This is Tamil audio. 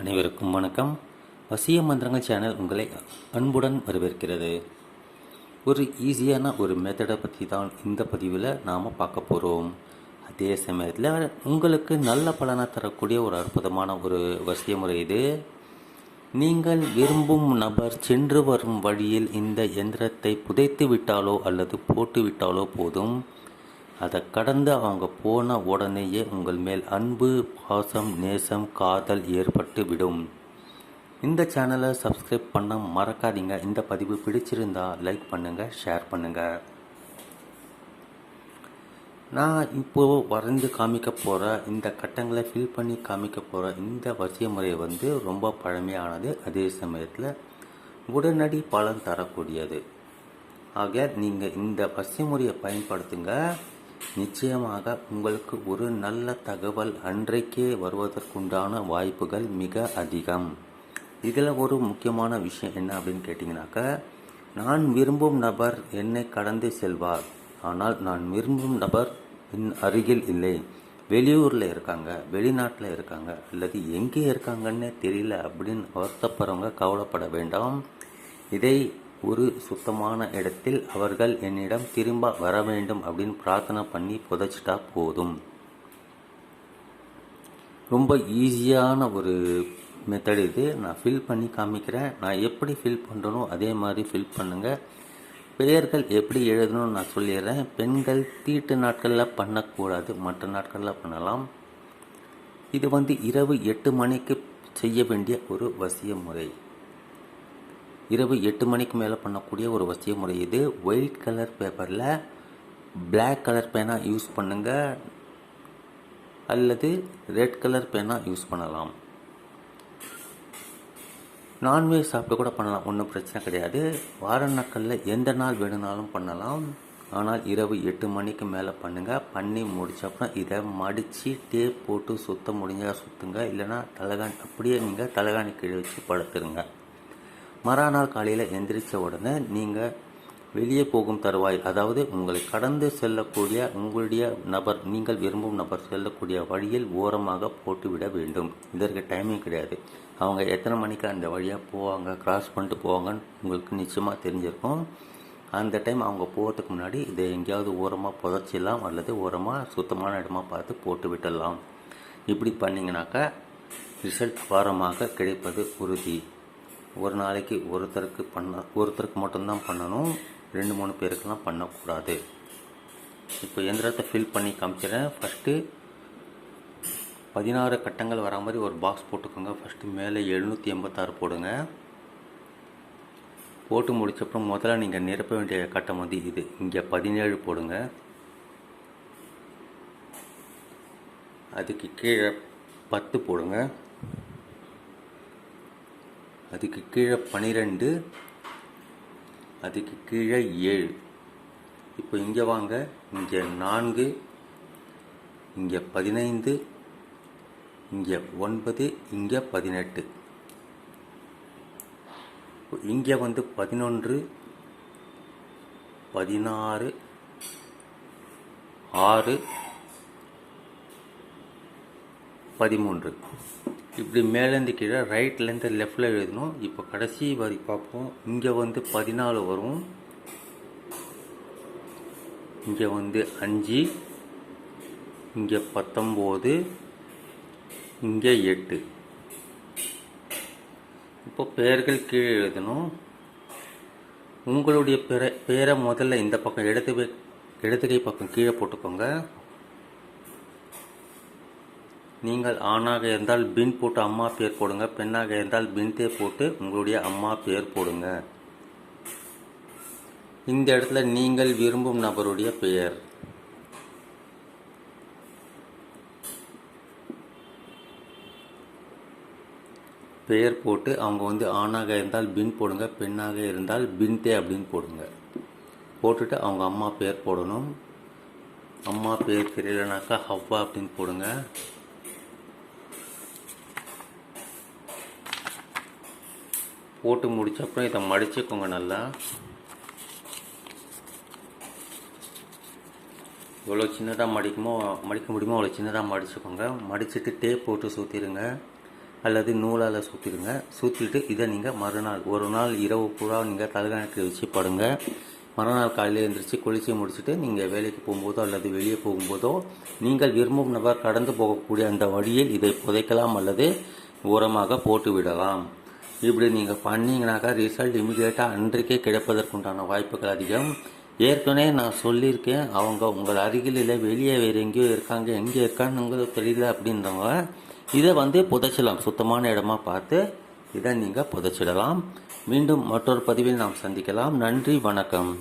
அனைவருக்கும் வணக்கம். வசிய மந்திரங்கள் சேனல் உங்களை அன்புடன் வரவேற்கிறது. ஒரு ஈஸியான ஒரு மெத்தடை பற்றி தான் இந்த பதிவில் நாம் பார்க்க போகிறோம் அதே சமயத்தில் உங்களுக்கு நல்ல பலனை தரக்கூடிய ஒரு அற்புதமான ஒரு வசிய முறை இது. நீங்கள் விரும்பும் நபர் சென்று வரும் வழியில் இந்த எந்திரத்தை புதைத்து விட்டாலோ அல்லது போட்டு விட்டாலோ போதும். அதை கடந்து அவங்க போன உடனேயே உங்கள் மேல் அன்பு பாசம் நேசம் காதல் ஏற்பட்டு விடும். இந்த சேனலை சப்ஸ்கிரைப் பண்ண மறக்காதீங்க. இந்த பதிவு பிடிச்சிருந்தா லைக் பண்ணுங்கள் ஷேர் பண்ணுங்கள் நான் இப்போது வரைந்து காமிக்க போகிற இந்த கட்டங்களை ஃபில் பண்ணி காமிக்க போகிற இந்த வசிய முறை வந்து ரொம்ப பழமையானது. அதே சமயத்தில் உடனடி பலன் தரக்கூடியது. ஆக நீங்கள் இந்த வசிய முறையை பயன்படுத்துங்க. நிச்சயமாக உங்களுக்கு ஒரு நல்ல தகவல் அன்றைக்கே வருவதற்குண்டான வாய்ப்புகள் மிக அதிகம். இதில் ஒரு முக்கியமான விஷயம் என்ன அப்படின்னு கேட்டிங்கனாக்கா நான் விரும்பும் நபர் என்னை கடந்து செல்வார். ஆனால் நான் விரும்பும் நபர் என் அருகில் இல்லை. வெளியூரில் இருக்காங்க வெளிநாட்டில் இருக்காங்க அல்லது எங்கே இருக்காங்கன்னே தெரியல அப்படின்னு வருத்தப்படுறவங்க கவலைப்பட வேண்டாம். இதை ஒரு சுத்தமான இடத்தில் அவர்கள் என்னிடம் திரும்ப வர வேண்டும் அப்படின்னு பிரார்த்தனை பண்ணி புதைச்சிட்டா போதும். ரொம்ப ஈஸியான ஒரு மெத்தட் இது. நான் ஃபில் பண்ணி காமிக்கிறேன். நான் எப்படி ஃபில் பண்ணுறனோ அதே மாதிரி ஃபில் பண்ணுங்கள் பெயர்கள் எப்படி எழுதணும்னு நான் சொல்லிடுறேன். பெண்கள் தீட்டு நாட்களில் பண்ணக்கூடாது மற்ற நாட்களில் பண்ணலாம். இது வந்து இரவு எட்டு மணிக்கு செய்ய வேண்டிய ஒரு வசிய முறை. இரவு எட்டு மணிக்கு மேலே பண்ணக்கூடிய ஒரு வசிய முறை இது. ஒயிட் கலர் பேப்பரில் பிளாக் கலர் பேனா யூஸ் பண்ணுங்கள் அல்லது ரெட் கலர் பேனா யூஸ் பண்ணலாம். நான்வெஜ் சாப்பிட்டு கூட பண்ணலாம். ஒன்றும் பிரச்சனை கிடையாது. வார நாட்களில் எந்த நாள் வேணுனாலும் பண்ணலாம். ஆனால் இரவு எட்டு மணிக்கு மேலே பண்ணுங்கள் பண்ணி முடிச்சப்புறம் இதை மடித்து டேப் போட்டு சுத்த முடிஞ்சால் சுற்றுங்க இல்லைன்னா தலகாணி அப்படியே நீங்கள் தலகாணி கீழே வச்சு படுத்துருங்க. மறுநாள் காலையில் எந்திரிச்ச உடனே நீங்கள் வெளியே போகும் தருவாய் அதாவது உங்களை கடந்து செல்லக்கூடிய உங்களுடைய நபர் நீங்கள் விரும்பும் நபர் செல்லக்கூடிய வழியில் ஓரமாக போட்டுவிட வேண்டும். இதற்கு டைமிங் கிடையாது. அவங்க எத்தனை மணிக்கு அந்த வழியாக போவாங்க கிராஸ் பண்ணிட்டு போவாங்கன்னு உங்களுக்கு நிச்சயமாக தெரிஞ்சிருக்கும். அந்த டைம் அவங்க போகிறதுக்கு முன்னாடி இதை எங்கேயாவது ஓரமாக புதைச்சிடலாம் அல்லது ஓரமாக சுத்தமான இடமா பார்த்து போட்டு விட்டுடலாம். இப்படி பண்ணிங்கனாக்கா ரிசல்ட் வாரமாக கிடைப்பது உறுதி. ஒரு நாளைக்கு ஒருத்தருக்கு பண்ண ஒருத்தருக்கு மட்டும்தான் பண்ணணும். ரெண்டு மூணு பேருக்கெல்லாம் பண்ணக்கூடாது. இப்போ எந்திரத்தை ஃபில் பண்ணி காமிச்சிடறேன் ஃபஸ்ட்டு பதினாறு கட்டங்கள் வரா மாதிரி ஒரு பாக்ஸ் போட்டுக்கோங்க. ஃபஸ்ட்டு மேலே எழுநூற்றி எண்பத்தாறு போடுங்க. போட்டு முடிச்சப்பறம் முதல்ல நீங்கள் நிரப்ப வேண்டிய கட்டம் வந்து இது. இங்கே பதினேழு போடுங்க. அதுக்கு கீழே பத்து போடுங்க. அதுக்கு கீழே பனிரெண்டு அதுக்கு கீழே ஏழு. இப்போ இங்கே வாங்க. இங்கே நான்கு இங்கே பதினைந்து இங்கே ஒன்பது இங்கே பதினெட்டு. இங்கே வந்து பதினொன்று பதினாறு ஆறு பதிமூன்று. இப்படி மேலேருந்து கீழே ரைட்லேருந்து லெஃப்டில் எழுதணும். இப்போ கடைசி வரி பார்ப்போம். இங்கே வந்து பதினாலு வரும். இங்கே வந்து அஞ்சு. இங்கே பத்தொம்போது. இங்கே எட்டு. இப்போ பெயர்கள் கீழே எழுதணும். உங்களுடைய பெற பெயரை முதல்ல இந்த பக்கம் இடது கை- இடது கை பக்கம் கீழே போட்டுக்கோங்க. நீங்கள் ஆணாக இருந்தால் பின் போட்டு அம்மா பேர் போடுங்க பெண்ணாக இருந்தால் பின்தே போட்டு உங்களுடைய அம்மா பேர் போடுங்க. இந்த இடத்துல நீங்கள் விரும்பும் நபருடைய பெயர். பெயர் போட்டு அவங்க வந்து ஆணாக இருந்தால் பின் போடுங்க பெண்ணாக இருந்தால் பின்தே அப்படின்னு போடுங்க. போட்டுட்டு அவங்க அம்மா பேர் போடணும். அம்மா பேர் தெரியலனாக்கா ஹவ்வா அப்படின்னு போடுங்க. போட்டு முடிச்ச அப்புறம் இதை மடிச்சுக்கோங்க நல்லா. எவ்வளோ சின்னதாக மடிக்குமோ மடிக்க முடியுமோ அவ்வளோ சின்னதாக மடிச்சுக்கோங்க. மடிச்சுட்டு டேப் போட்டு சுற்றிடுங்க அல்லது நூலால் சுற்றிடுங்க சுற்றிட்டு இதை நீங்கள் மறுநாள் ஒரு நாள் இரவு பூரா நீங்கள் தலைகணக்கு வச்சு படுங்க. மறுநாள் காலையில் எழுந்திரிச்சு குளிச்சு முடிச்சுட்டு நீங்கள் வேலைக்கு போகும்போதோ அல்லது வெளியே போகும்போதோ நீங்கள் விரும்பும் நபர் கடந்து போகக்கூடிய அந்த வழியில் இதை புதைக்கலாம் அல்லது உரமாக போட்டு விடலாம். இப்படி நீங்கள் பண்ணிங்கனாக்கா ரிசல்ட் இமிடியேட்டாக அன்றைக்கே கிடைப்பதற்குண்டான வாய்ப்புகள் அதிகம். ஏற்கனவே நான் சொல்லியிருக்கேன் அவங்க உங்கள் அருகில் இல்லை வெளியே வேறு எங்கேயோ இருக்காங்க எங்கே இருக்கான்னு தெரியல அப்படின்றவங்க இதை வந்து புதைச்சிடலாம். சுத்தமான இடமா பார்த்து இதை நீங்கள் புதைச்சிடலாம். மீண்டும் மற்றொரு பதிவில் நாம் சந்திக்கலாம். நன்றி வணக்கம்.